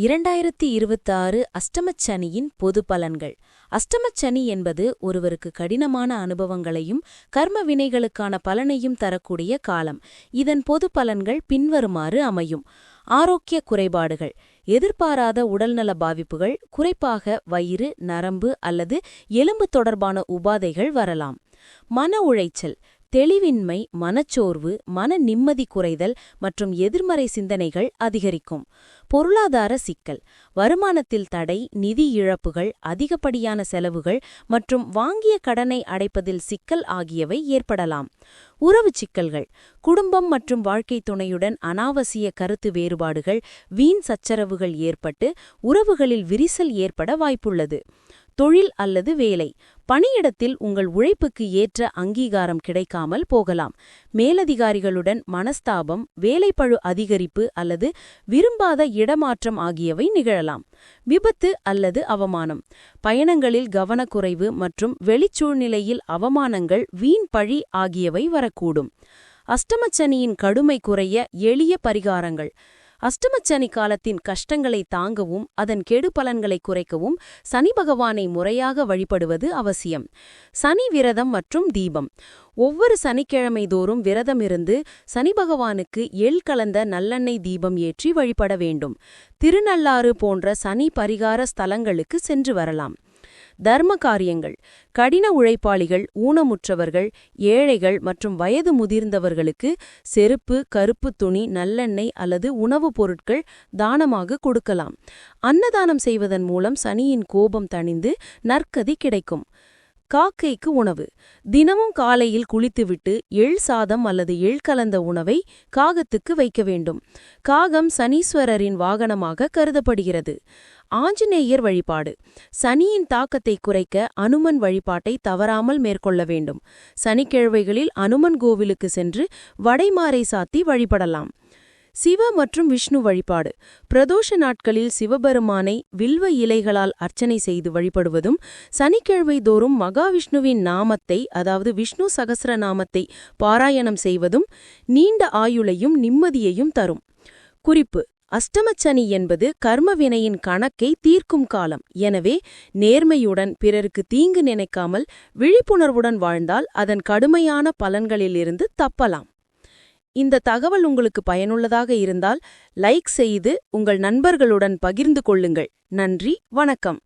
இரண்டாயிரத்தி இருபத்தாறு அஷ்டமச்சனியின் பொது பலன்கள். அஷ்டமச்சனி என்பது ஒருவருக்கு கடினமான அனுபவங்களையும் கர்ம வினைகளுக்கான பலனையும் தரக்கூடிய காலம். இதன் பொது பலன்கள் பின்வருமாறு அமையும். ஆரோக்கிய குறைபாடுகள். எதிர்பாராத உடல்நல பாதிப்புகள் குறிப்பாக வயிறு நரம்பு அல்லது எலும்பு தொடர்பான உபாதைகள் வரலாம். மன உளைச்சல். தெளிவின்மை மனச்சோர்வு மன நிம்மதி குறைதல் மற்றும் எதிர்மறை சிந்தனைகள் அதிகரிக்கும். பொருளாதார சிக்கல். வருமானத்தில் தடை நிதி இழப்புகள் அதிகப்படியான செலவுகள் மற்றும் வாங்கிய கடனை அடைப்பதில் சிக்கல் ஆகியவை ஏற்படலாம். உறவு சிக்கல்கள். குடும்பம் மற்றும் வாழ்க்கை துணையுடன் அனாவசிய கருத்து வேறுபாடுகள் வீண் சச்சரவுகள் ஏற்பட்டு உறவுகளில் விரிசல் ஏற்பட வாய்ப்புள்ளது. தொழில் அல்லது வேலை. பணியிடத்தில் உங்கள் உழைப்புக்கு ஏற்ற அங்கீகாரம் கிடைக்காமல் போகலாம். மேலதிகாரிகளுடன் மனஸ்தாபம் வேலைப்பழு அதிகரிப்பு அல்லது விரும்பாத இடமாற்றம் ஆகியவை நிகழலாம். விபத்து அல்லது அவமானம். பயணங்களில் கவனக்குறைவு மற்றும் வெளிச்சூழ்நிலையில் அவமானங்கள் வீண் பழி ஆகியவை வரக்கூடும். அஷ்டமச்சனியின் கடுமை குறைய எளிய பரிகாரங்கள். அஷ்டமச்சனி காலத்தின் கஷ்டங்களை தாங்கவும் அதன் கெடு பலன்களை குறைக்கவும் சனி பகவானை முறையாக வழிபடுவது அவசியம். சனி விரதம் மற்றும் தீபம். ஒவ்வொரு சனிக்கிழமை தோறும் விரதமிருந்து சனி பகவானுக்கு எள் கலந்த நல்லெண்ணெய் தீபம் ஏற்றி வழிபட வேண்டும். திருநள்ளாறு போன்ற சனி பரிகார ஸ்தலங்களுக்கு சென்று வரலாம். தர்ம காரியங்கள் கடின உழைப்பாளிகள் ஊனமுற்றவர்கள் ஏழைகள் மற்றும் வயது முதிர்ந்தவர்களுக்கு செருப்பு கருப்பு துணி நல்லெண்ணெய் அல்லது உணவுப் பொருட்கள் தானமாக கொடுக்கலாம். அன்னதானம் செய்வதன் மூலம் சனியின் கோபம் தணிந்து நற்கதி கிடைக்கும். காக்கைக்கு உணவு. தினமும் காலையில் குளித்துவிட்டு எள் சாதம் அல்லது எள் கலந்த உணவை காகத்துக்கு வைக்க வேண்டும். காகம் சனீஸ்வரரின் வாகனமாக கருதப்படுகிறது. ஆஞ்சநேயர் வழிபாடு. சனியின் தாக்கத்தை குறைக்க அனுமன் வழிபாட்டை தவறாமல் மேற்கொள்ள வேண்டும். சனிக்கிழமைகளில் அனுமன் கோவிலுக்கு சென்று வடைமாறை சாத்தி வழிபடலாம். சிவ மற்றும் விஷ்ணு வழிபாடு. பிரதோஷ நாட்களில் சிவபெருமானை வில்வ இலைகளால் அர்ச்சனை செய்து வழிபடுவதும் சனிக்கிழமை தோறும் மகாவிஷ்ணுவின் நாமத்தை அதாவது விஷ்ணு சகசர நாமத்தை பாராயணம் செய்வதும் நீண்ட ஆயுளையும் நிம்மதியையும் தரும். குறிப்பு அஷ்டமச்சனி என்பது கர்மவினையின் கணக்கை தீர்க்கும் காலம். எனவே நேர்மையுடன் பிறருக்கு தீங்கு நினைக்காமல் விழிப்புணர்வுடன் வாழ்ந்தால் அதன் கடுமையான பலன்களிலிருந்து தப்பலாம். இந்த தகவல் உங்களுக்கு பயனுள்ளதாக இருந்தால் லைக் செய்து உங்கள் நண்பர்களுடன் பகிர்ந்து கொள்ளுங்கள். நன்றி வணக்கம்.